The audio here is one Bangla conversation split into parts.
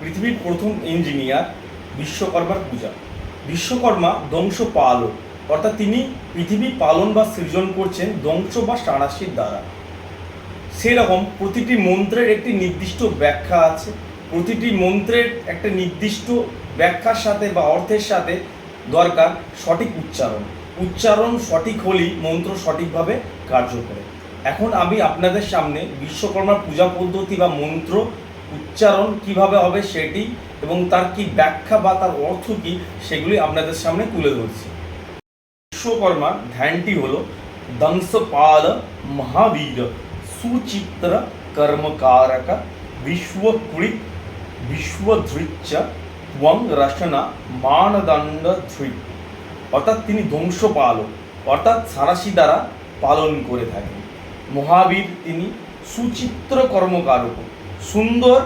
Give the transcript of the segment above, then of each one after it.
পৃথিবীর প্রথম ইঞ্জিনিয়ার বিশ্বকর্মার পূজা। বিশ্বকর্মা দংশ পালক, অর্থাৎ তিনি পৃথিবী পালন বা সৃজন করছেন দংশ বা সাঁড়াশির দ্বারা। সেরকম প্রতিটি মন্ত্রের একটি নির্দিষ্ট ব্যাখ্যা আছে। প্রতিটি মন্ত্রের একটা নির্দিষ্ট ব্যাখ্যার সাথে বা অর্থের সাথে দরকার সঠিক উচ্চারণ। উচ্চারণ সঠিক হলেই মন্ত্র সঠিকভাবে কার্য করে। এখন আমি আপনাদের সামনে বিশ্বকর্মার পূজা পদ্ধতি বা মন্ত্র উচ্চারণ কীভাবে হবে সেটি এবং তার কি ব্যাখ্যা বা তার অর্থ কি, সেগুলি আপনাদের সামনে তুলে ধরছি। বিশ্বকর্মা ধ্যানটি হলো, দংশপাল মহাবীর সুচিত্র কর্মকারক বিশ্বকৃত বিশ্বধৃচ্চ ত্বং রচনা মানদণ্ড ধৃত অর্থাৎ তিনি ধ্বংসপালক অর্থাৎ সারাশি দ্বারা পালন করে থাকেন। মহাবীর তিনি সুচিত্র কর্মকারক। সুন্দর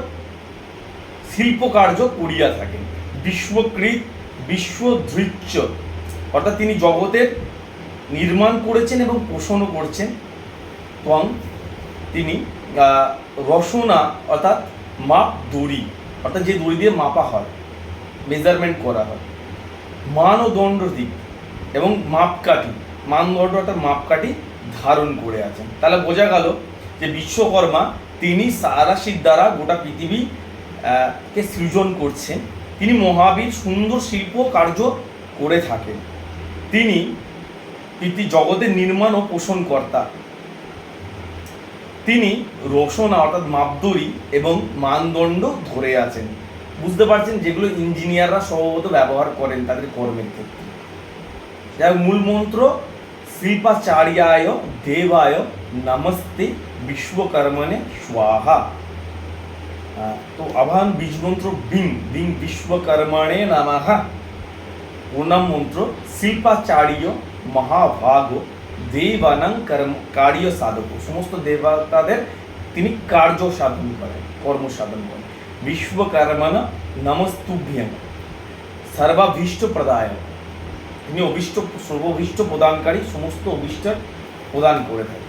শিল্পকার্য করিয়া থাকেন। বিশ্বকৃত, বিশ্বধৃচ্য। অর্থাৎ তিনি জগতের নির্মাণ করেছেন এবং পোষণও করছেন। এবং তিনি রসনা, অর্থাৎ মাপ দড়ি, অর্থাৎ যে দড়ি দিয়ে মাপা হয় মেজারমেন্ট করা হয়। মান ও দণ্ড দিক এবং মাপকাঠি। মানদণ্ড অর্থাৎ মাপকাঠি ধারণ করে আছেন। তাহলে বোঝা গেল যে বিশ্বকর্মা তিনি সারাশির দ্বারা গোটা পৃথিবী কে সৃজন করছেন। তিনি মহাবীর সুন্দর শিল্প কার্য করে থাকেন। তিনি পৃথি জগতের নির্মাণ ও পোষণকর্তা তিনি রসনা অর্থাৎ মাপদড়ি এবং মানদণ্ড ধরে আছেন। বুঝতে পারছেন যেগুলো ইঞ্জিনিয়াররা সম্ভবত ব্যবহার করেন তাদের কর্মের ক্ষেত্রে। যাই মূল মন্ত্র শিল্পাচার্যায় দেবায় নমস্তে বিশ্বকর্মণে স্বাহা আহ, তো আহ্বান বীজ মন্ত্র বিং বিং বিশ্বকর্মণে নমঃ প্রণাম মন্ত্র শিল্পাচার্য মহাভাগ দেবানাং কর্ম কার্য সাধক সমস্ত দেবতাদের তিনি কার্য সাধন করেন কর্ম সাধন করেন বিশ্বকর্মণ নমস্তুভ্যম সর্বাভীষ্ট প্রদায়ক তিনি অভিষ্ট সর্বভীষ্ট প্রদানকারী সমস্ত অভিষ্টার প্রদান করে থাকেন।